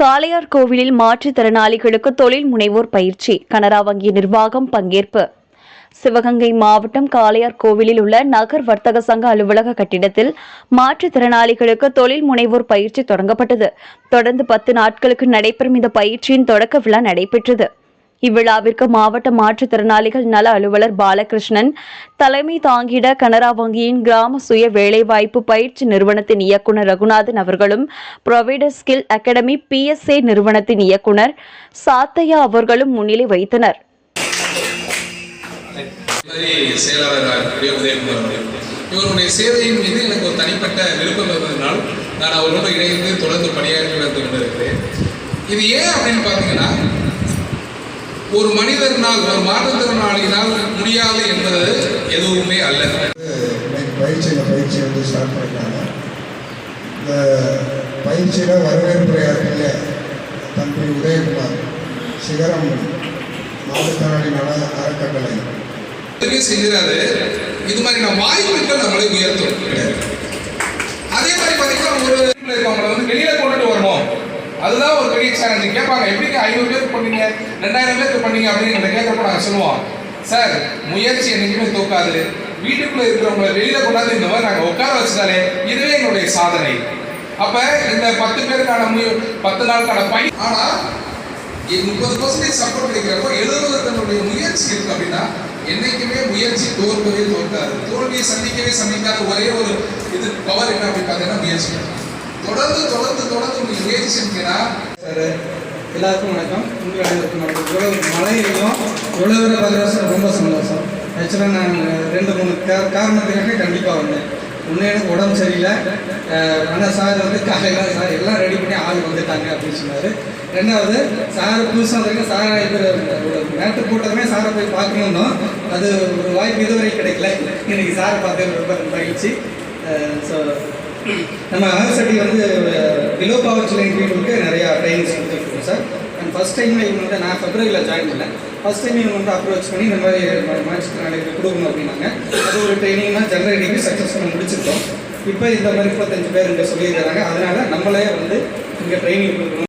காளையார் கோவிலில் மாற்றுத்திறனாளிகளுக்கு தொழில் முனைவோர் பயிற்சி. கனரா வங்கி நிர்வாகம் பங்கேற்பு. சிவகங்கை மாவட்டம் காளையார் கோவிலில் உள்ள நகர் வர்த்தக சங்க அலுவலக கட்டிடத்தில் மாற்றுத்திறனாளிகளுக்கு தொழில் முனைவோர் பயிற்சி தொடங்கப்பட்டது. தொடர்ந்து பத்து நாட்களுக்கு நடைபெறும் இந்த பயிற்சியின் தொடக்க விழா நடைபெற்றது. இவ்விழாவிற்கு மாவட்ட மாற்றுத்திறனாளிகள் நல அலுவலர் பாலகிருஷ்ணன் தலைமை தாங்கிட கனரா வங்கியின் கிராம சுய வேலைவாய்ப்பு பயிற்சி நிறுவனத்தின் இயக்குநர் ரகுநாதன் அவர்களும் ப்ரொவைடர் ஸ்கில் அகாடமி பிஎஸ்ஏ நிறுவனத்தின் இயக்குநர் சாத்தையா அவர்களும் முன்னிலை வைத்தனர் இவருடைய சேவையின் மீது எனக்கு ஒரு தனிப்பட்ட விருப்பம் இருந்ததினால் நான் அவரோடு இணைந்து தொடர்ந்து பணியாற்றி வந்து கொண்டிருக்கிறேன். இது ஏன் அப்படின்னு பார்த்தீங்கன்னா ஒரு மனிதனால் ஒரு மாற்றுத்திறனாளியினால் முடியாது என்பது எதுவுமே அல்ல. பயிற்சியில் பயிற்சி வந்து ஸ்டார்ட் பண்ணிட்டாங்க இந்த பயிற்சியில் வரவேற்புரையாற்றிய தம்பி உதயகுமார் சிகரம் மாவட்டநாடி நல அறக்கட்டளை. செய்கிறாரு. இது மாதிரி நான் வாய்ப்புகள் நம்மளை உயர்த்தும் அதே மாதிரி பார்த்தீங்கன்னா ஒரு வீட்டில் இருக்கவங்களை வந்து வெளியில கொண்டுட்டு வரணும் அதுதான் ஒரு பெரிய சேலஞ்சு கேட்பாங்க எப்படிங்க ஐநூறு பேருக்கு பண்ணீங்க ரெண்டாயிரம் பேருக்கு பண்ணீங்க அப்படின்னு எங்களை கேட்கறப்ப நாங்கள் சொல்லுவோம் சார் முயற்சி என்னைக்குமே தூக்காது. வீட்டுக்குள்ள இருக்கிறவங்களை வெளியில கொண்டாந்து இந்த மாதிரி நாங்கள் உட்கார வச்சுட்டாலே இதுவே என்னுடைய சாதனை. அப்ப இந்த பத்து பேருக்கான முய பத்து நாளுக்கான பயன் ஆனா முப்பது பர்சன்டேஜ் சப்போர்ட் கிடைக்கிறப்போ எழுபது தன்னுடைய முயற்சி இருக்கு அப்படின்னா என்னைக்குமே முயற்சி தோற்கவே தோற்காது. தோல்வியை சந்திக்கவே சந்திக்காத ஒரே ஒரு இது பவர் என்ன அப்படின்னு பார்த்தீங்கன்னா முயற்சி. தொடர்ந்து தொடர்ந்து தொடர்ந்து உங்களுக்கு முயற்சி செஞ்சீங்கன்னா சார் எல்லாருக்கும் வணக்கம். உங்களுக்கு அனைவருக்கும் வணக்கம் இவ்வளோ மழையிலையும் இவ்வளோ ரொம்ப சந்தோஷம். ஆக்சுவலாக நான் ரெண்டு மூணு கா காரணத்துக்காக கண்டிப்பாக வந்தேன். ஒன்று எனக்கு உடம்பு சரியில்லை. ஆனால் சார் வந்து காலையில் சார் எல்லாம் ரெடி பண்ணி ஆள் வந்துட்டாங்க அப்படின்னு சொன்னார். ரெண்டாவது சார் புதுசாக வந்திருக்க சார் இப்போ ஒரு நேற்று கூட்டமே சாரை போய் பார்க்கணுன்னோம் அது ஒரு வாய்ப்பு இதுவரை கிடைக்கல. இன்னைக்கு சாரை பார்த்து ரொம்ப மகிழ்ச்சி. ஸோ நம்ம ஆர்எஸ்டி வந்து பிலோ பவர் சிலைன் பீப்புளுக்கு நிறையா ட்ரைனிங்ஸ் கொடுத்துருக்கோம் சார் அண்ட் ஃபஸ்ட் டைம் இவங்க வந்து நான் ஃபெப்ரவரியில் ஜாயின் பண்ணேன். ஃபஸ்ட் டைம் இவங்க வந்து அப்ரோச் பண்ணி இந்த மாதிரி மாற்றுத்திறனாளிகளுக்கு கொடுக்கணும் அப்படின்னாங்க. அது ஒரு ட்ரைனிங்னா ஜெனரேட்டிக்கு சக்ஸஸ்ஃபுல்லாக முடிச்சிருக்கோம். இப்போ இந்த மாதிரி முப்பத்தஞ்சு பேர் இங்கே சொல்லியிருக்கிறாங்க. அதனால் நம்மளே வந்து இங்கே ட்ரைனிங் கொடுக்கணும்.